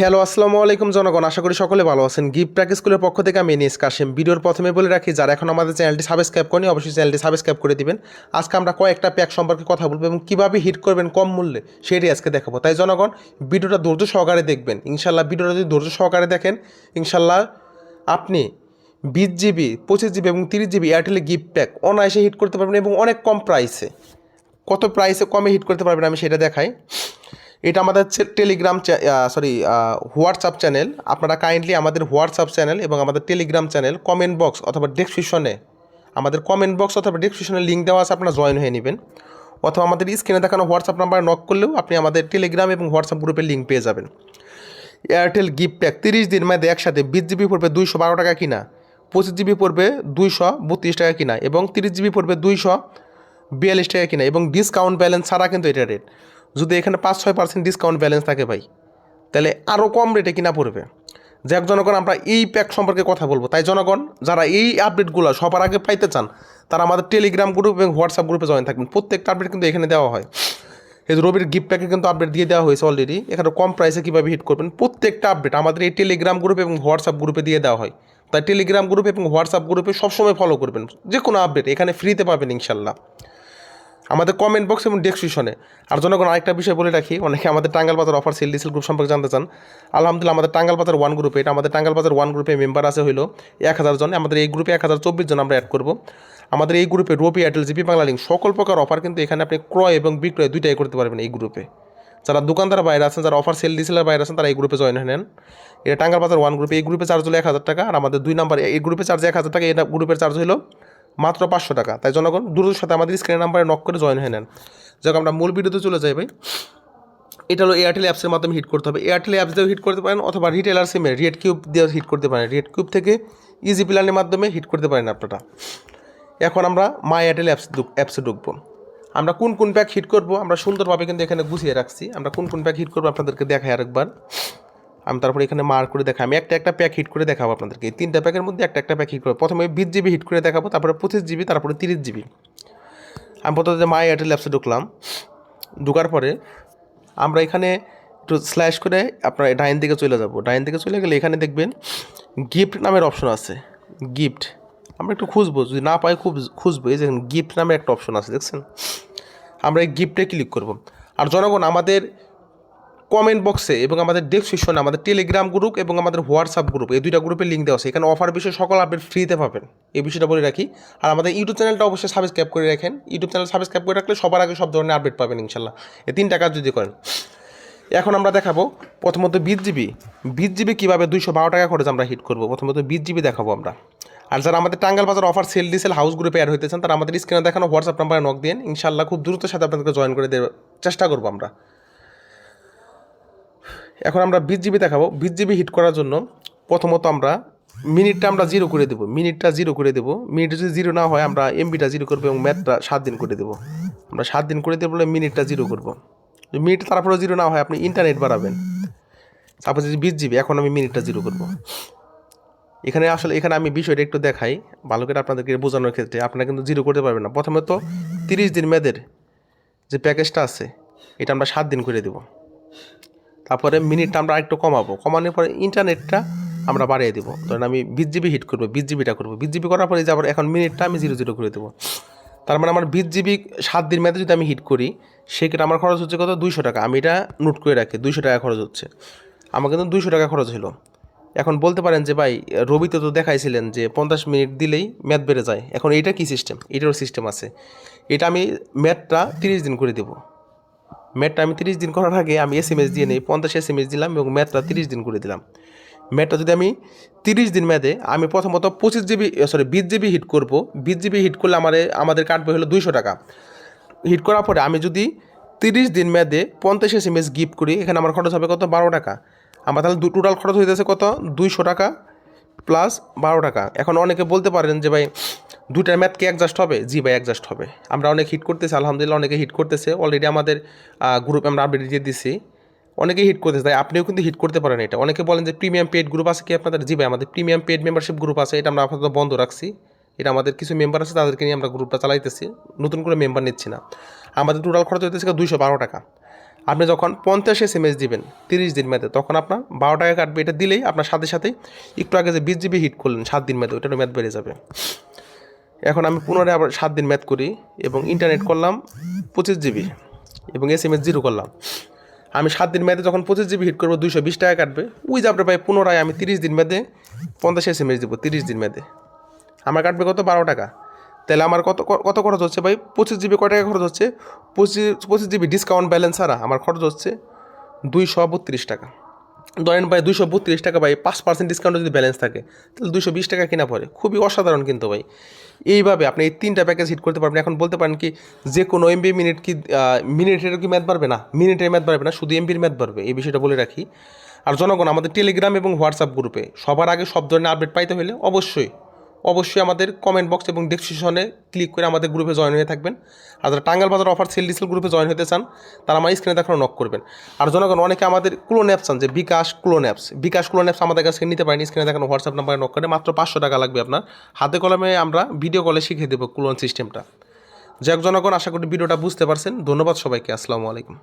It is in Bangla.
হ্যালো, আসসালামু আলাইকুম জনগণ। আশা করি সকলে ভালো আছেন। গিফট প্যাক স্কুলের পক্ষ থেকে আমি এনিস কাশেম ভিডিওর প্রথমে বলে রাখি, যারা এখন আমাদের চ্যানেলটি সাবস্ক্রাইব করেনি, অবশ্যই চ্যানেলটি সাবস্ক্রাইব করে দিবেন। আজকে আমরা কয়েকটা প্যাক সম্পর্কে কথা বলব এবং কীভাবে হিট করবেন কম মূল্যে সেটাই আজকে দেখাবো। তাই জনগণ, ভিডিওটা ধৈর্য সহকারে দেখবেন। ইনশাল্লাহ ভিডিওটা যদি ধৈর্য সহকারে দেখেন, ইনশাল্লাহ আপনি বিশ জিবি পঁচিশ জিবি এবং তিরিশ জিবি এয়ারটেলে গিফট প্যাক অনায়াসে হিট করতে পারবেন এবং অনেক কম প্রাইসে কত প্রাইসে কমে হিট করতে পারবেন আমি সেটা দেখাই। এটা আমাদের টেলিগ্রাম সরি হোয়াটসঅ্যাপ চ্যানেল আপনারা কাইন্ডলি আমাদের হোয়াটসঅ্যাপ চ্যানেল এবং আমাদের টেলিগ্রাম চ্যানেল কমেন্ট বক্স অথবা ডেসক্রিপশনে আমাদের কমেন্ট বক্স অথবা ডেসক্রিপশনে লিঙ্ক দেওয়া আছে, আপনারা জয়েন হয়ে নেবেন। অথবা আমাদের স্ক্রিনে দেখানো হোয়াটসঅ্যাপ নাম্বারে নক করলেও আপনি আমাদের টেলিগ্রাম এবং হোয়াটসঅ্যাপ গ্রুপের লিঙ্ক পেয়ে যাবেন। এয়ারটেল গিফট প্যাক তিরিশ দিন মধ্যে একসাথে বিশ জিবি পড়বে দুইশো বারো টাকা কিনা, পঁচিশ জিবি পড়বে দুইশো বত্রিশ টাকা কিনা এবং তিরিশ জিবি পড়বে দুইশো বিয়াল্লিশ টাকা কিনা এবং ডিসকাউন্ট ব্যালেন্স ছাড়া কিন্তু এটা রেট যদি এখানে পাঁচ, ছয় পার্সেন্ট ডিসকাউন্ট ব্যালেন্স থাকে ভাই, তাহলে আরও কম রেটে কিনা পড়বে। যাক জনগণ, আমরা এই প্যাক সম্পর্কে কথা বলব। তাই জনগণ, যারা এই আপডেটগুলো সবার আগে পাইতে চান, তারা আমাদের টেলিগ্রাম গ্রুপ এবং হোয়াটসঅ্যাপ গ্রুপে জয়েন থাকবেন। প্রত্যেকটা আপডেট কিন্তু এখানে দেওয়া হয়। এই রবির গিফট প্যাকে কিন্তু আপডেট দিয়ে দেওয়া হয়েছে অলরেডি এখানে কম প্রাইসে কীভাবে হিট করবেন, প্রত্যেকটা আপডেট আমাদের এই টেলিগ্রাম গ্রুপ এবং হোয়াটসঅ্যাপ গ্রুপে দিয়ে দেওয়া হয়। তাই টেলিগ্রাম গ্রুপ এবং হোয়াটসঅ্যাপ গ্রুপে সবসময় ফলো করবেন। যে কোনো আপডেট এখানে ফ্রিতে পাবেন ইনশাল্লাহ। আমাদের কমেন্ট বক্স এবং ডেসক্রিপশনে আর জনগণ আরেকটা বিষয় বলে রাখি, অনেকে আমাদের টাঙ্গাল বাজার অফার সেল ডিসেল গ্রুপ সম্পর্কে জানতে চান। আলহামদুলিল্লাহ, আমাদের টাঙ্গাল বাজার ওয়ান গ্রুপে এটা আমাদের টাঙ্গাল বাজার ওয়ান গ্রুপে মেম্বার আছে হলো এক হাজার জন। আমাদের এই গ্রুপে এক হাজার চব্বিশ জন আমরা অ্যাড করব। আমাদের এই গ্রুপে Robi Airtel GP Banglalink সকল প্রকার অফার কিন্তু এখানে আপনি ক্রয় এবং বিক্রয় দুইটাই করতে পারবেন এই গ্রুপে যারা দোকানদার বাইরে আছেন, যারা অফার সেল ডিসেলের বাইরে আছেন, তারা এই গ্রুপে জয়েন হয়ে নেন। এটা টাঙ্গাল বাজার ওয়ান গ্রুপে এই গ্রুপে চার্জ হলো এক হাজার টাকা। আর আমাদের দুই নাম্বার এই গ্রুপে চার্জ এক হাজার টাকা এটা গ্রুপের চার্জ হলো মাত্র পাঁচশো টাকা। তাই জনগণ দ্রুত সাথে আমাদের স্ক্রিন নাম্বারে নক করে জয়েন হয়ে নেন। যাক, আমরা মূল ভিডিওতে চলে যাই ভাই। এটা হলো এয়ারটেল অ্যাপসের মাধ্যমে হিট করতে হবে। এয়ারটেল অ্যাপস দিয়েও হিট করতে পারেন অথবা রিটেলার সিমে রেড কিউব দিয়ে হিট করতে পারেন। রেড কিউব থেকে ইজি প্ল্যানের মাধ্যমে হিট করতে পারেন আপনারা। এখন আমরা মা এয়ারটেল অ্যাপস অ্যাপসে ঢুকবো। আমরা কোন কোন প্যাক হিট করব? আমরা সুন্দরভাবে কিন্তু এখানে গুছিয়ে রাখছি। আমরা কোন কোন প্যাক হিট করব আপনাদেরকে দেখাই আরেকবার। আমি তারপরে এখানে মার্ক করে দেখাই। আমি একটা একটা প্যাক হিট করে দেখাবো আপনাদেরকে। এই তিনটা প্যাকের মধ্যে একটা একটা প্যাক হিট করব প্রথমে বিশ জিবি হিট করে দেখাবো, তারপরে পঁচিশ জিবি তারপরে তিরিশ জিবি আমি প্রথমে মাই এয়ারটেল অ্যাপসে ঢুকলাম। ঢুকার পরে আমরা এখানে একটু স্ল্যাশ করে আপনার ডাইন দিকে চলে যাব। ডাইন দিকে চলে গেলে এখানে দেখবেন গিফট নামের অপশন আছে। গিফট আমরা একটু খুঁজবো। যদি না পাই খুব খুঁজবো। এই যে গিফট নামের একটা অপশন আছে, দেখছেন? আমরা এই গিফটে ক্লিক করব। আর জনগণ, আমাদের কমেন্ট বক্সে এবং আমাদের ডেসক্রিপশনে আমাদের টেলিগ্রাম গ্রুপ এবং আমাদের হোয়াটসঅ্যাপ গ্রুপ এই দুইটা গ্রুপে লিঙ্ক দেওয়া আছে। এখানে অফার বিষয়ে সকল আপডেট ফ্রিতে পাবেন। এই বিষয়টা বলে রাখি। আর আমাদের ইউটিউব চ্যানেলটা অবশ্যই সাবস্ক্রাইব করে রাখেন। ইউটিউব চ্যানেল সাবস্ক্রাইব করে রাখলে সবার আগে সব ধরনের আপডেট পাবেন ইনশাল্লাহ। এই তিনটা কাজ যদি করেন। এখন আমরা দেখাবো প্রথমত বিশ জিবি বিশ জিবি কীভাবে দুইশো বারো টাকা খরচ আমরা হিট করব? প্রথমত বিশ জিবি দেখাবো আমরা। আর যারা আমাদের টাঙ্গাল বাজার অফার সেল ডিসেল হাউস গ্রুপে অ্যাড হইতেছেন, তারা আমাদের স্ক্রিনে দেখানো হোয়াটসঅ্যাপ নাম্বারে নক দিন ইনশাল্লাহ খুব দ্রুত সাথে আপনাদেরকে জয়েন করে দেওয়ার চেষ্টা করব আমরা। এখন আমরা বিশ জিবি দেখাবো। বিশ জিবি হিট করার জন্য প্রথমত আমরা মিনিটটা আমরা জিরো করে দেবো। মিনিটটা জিরো করে দেবো। মিনিট যদি জিরো না হয়, আমরা এমবিটা জিরো করব এবং ম্যাথটা সাত দিন করে দেবো। আমরা সাত দিন করে দেবো বলে মিনিটটা জিরো করব। মিনিট তারপরে জিরো না হয়, আপনি ইন্টারনেট বাড়াবেন। তারপর যদি বিশ জিবি এখন আমি মিনিটটা জিরো করব। এখানে আসলে, এখানে আমি বিষয়টা একটু দেখাই। ভালো করে আপনাদেরকে বোঝানোর ক্ষেত্রে আপনারা কিন্তু জিরো করতে পারবেন না। প্রথমে তো তিরিশ দিন মেয়াদের যে প্যাকেজটা আছে, এটা আমরা সাত দিন করে দেবো। তারপরে মিনিটটা আমরা একটু কমাবো। কমানোর পরে ইন্টারনেটটা আমরা বাড়িয়ে দেবো। ধরেন আমি বিশ জিবি হিট করব, বিশ জিবিটা করব। বিশ জিবি করার পরে যে আবার এখন মিনিটটা আমি জিরো জিরো করে দেবো। তার মানে আমার বিশ জিবি সাত দিন মেয়াদে যদি আমি হিট করি, সেক্ষেত্রে আমার খরচ হচ্ছে কত? দুইশো টাকা। আমি এটা নোট করে রাখি, দুইশো টাকা খরচ হচ্ছে। আমার কিন্তু দুইশো টাকা খরচ হলো। এখন বলতে পারেন যে, ভাই, রবিতে তো দেখাইছিলেন যে পঞ্চাশ মিনিট দিলেই ম্যাথ বেড়ে যায়। এখন এইটা কী সিস্টেম এটারও সিস্টেম আছে। এটা আমি ম্যাথটা তিরিশ দিন করে দেবো। ম্যাথটা আমি তিরিশ দিন করার আগে আমি এস এম এস দিয়ে নিই, পঞ্চাশ এস এম এস দিলাম এবং ম্যাথটা তিরিশ দিন করে দিলাম। ম্যাথটা যদি আমি তিরিশ দিন ম্যাথে আমি প্রথমত পঁচিশ জিবি সরি বিশ জিবি হিট করব। বিশ জিবি হিট করলে আমার, আমাদের কাটবে হলো দুইশো টাকা। হিট করার পরে আমি যদি তিরিশ দিন মেয়াদে পঞ্চাশ এস এম এস গিফট করি, এখানে আমার খরচ হবে কত? বারো টাকা। আমার তাহলে টোটাল খরচ হইতেছে কত? দুইশো টাকা। প্লাস বারো টাকা। এখন অনেকে বলতে পারেন যে, ভাই, দুইটার ম্যাথ কি অ্যাডজাস্ট হবে? জি ভাই অ্যাডজাস্ট হবে। আমরা অনেক হিট করতেছি, আলহামদুলিল্লাহ অনেকে হিট করতেছে। অলরেডি আমাদের গ্রুপে আমরা আপডেট দিয়ে দিছি। অনেকেই হিট করতেছে, তাই আপনিও কিন্তু হিট করতে পারেন এটা। অনেকে বলেন যে প্রিমিয়াম পেড গ্রুপ আছে কি আপনাদের? জি ভাই, আমাদের প্রিমিয়াম পেড মেম্বারশিপ গ্রুপ আছে, এটা আমরা আপাতত বন্ধ রাখছি। এটা আমাদের কিছু মেম্বার আছে, তাদেরকে নিয়ে আমরা গ্রুপটা চালাইতেছি। নতুন করে মেম্বার নিচ্ছি না। আমাদের টোটাল খরচ হইতেছে দুইশো বারো টাকা। আপনি যখন পঞ্চাশ এস এম এস দিবেন, তিরিশ দিন মেয়াদে, তখন আপনার বারো টাকা কাটবে। এটা দিলেই আপনার সাথে সাথে একটু আগে যে বিশ জিবি হিট করলেন, সাত দিন মেয়াদে, ওটারও মেয়াদ বেড়ে যাবে। এখন আমি পুনরায় আবার সাত দিন ম্যাথ করি এবং ইন্টারনেট করলাম পঁচিশ জিবি এবং এস এম এস জিরো করলাম। আমি সাত দিন মেয়াদে যখন পঁচিশ জিবি হিট করব, দুইশো বিশ টাকা কাটবে। ওই যে আপনার পুনরায় আমি তিরিশ দিন মেয়াদে পঞ্চাশ এস এম এস দেবো, তিরিশ দিন মেয়াদে। আমার কাটবে কত? বারো টাকা। তাহলে আমার কত কত খরচ হচ্ছে ভাই? পঁচিশ জিবি কয় টাকা খরচ হচ্ছে? পঁচিশ পঁচিশ জিবি ডিসকাউন্ট ব্যালেন্স ছাড়া আমার খরচ হচ্ছে দুইশো বত্রিশ টাকা। ধরেন ভাই দুইশো বত্রিশ টাকা ভাই, পাঁচ পার্সেন্ট ডিসকাউন্ট যদি ব্যালেন্স থাকে, তাহলে দুইশো বিশ টাকা কিনা পড়ে খুবই অসাধারণ কিন্তু ভাই। এইভাবে আপনি এই তিনটা প্যাকেজ হিট করতে পারবেন। এখন বলতে পারেন কি, যে কোনো এমবি মিনিট কি মিনিটের কি ম্যাথ বাড়বে না? মিনিটের ম্যাথ বাড়বে না, শুধু এমবির ম্যাথ বাড়বে। এই বিষয়টা বলে রাখি। আর জনগণ, আমাদের টেলিগ্রাম এবং হোয়াটসঅ্যাপ গ্রুপে সবার আগে সব ধরনের আপডেট পাইতে হলে অবশ্যই অবশ্যই আমাদের কমেন্ট বক্স এবং ডেসক্রিপশনে ক্লিক করে আমাদের গ্রুপে জয়েন হয়ে থাকবেন। আর যারা টাঙ্গাল বাজার অফার সেল ডিসেল গ্রুপে জয়েন হতে চান, তারা আমার স্ক্রিনে দেখানো নক করবেন। আর জনগণ, অনেকে আমাদের ক্লোন অ্যাপস চান যে bKash clone apps bKash clone apps আমাদের কাছে নিতে পারেন স্ক্রিনে দেখানো হোয়াটসঅ্যাপ নাম্বারে নক করে। মাত্র পাঁচশো টাকা লাগবে আপনার। হাতে কলমে আমরা ভিডিও কলে শিখিয়ে দেবো ক্লোন সিস্টেমটা যাক জনগণ, আশা করি ভিডিওটা বুঝতে পারছেন। ধন্যবাদ সবাইকে। আসসালামু আলাইকুম।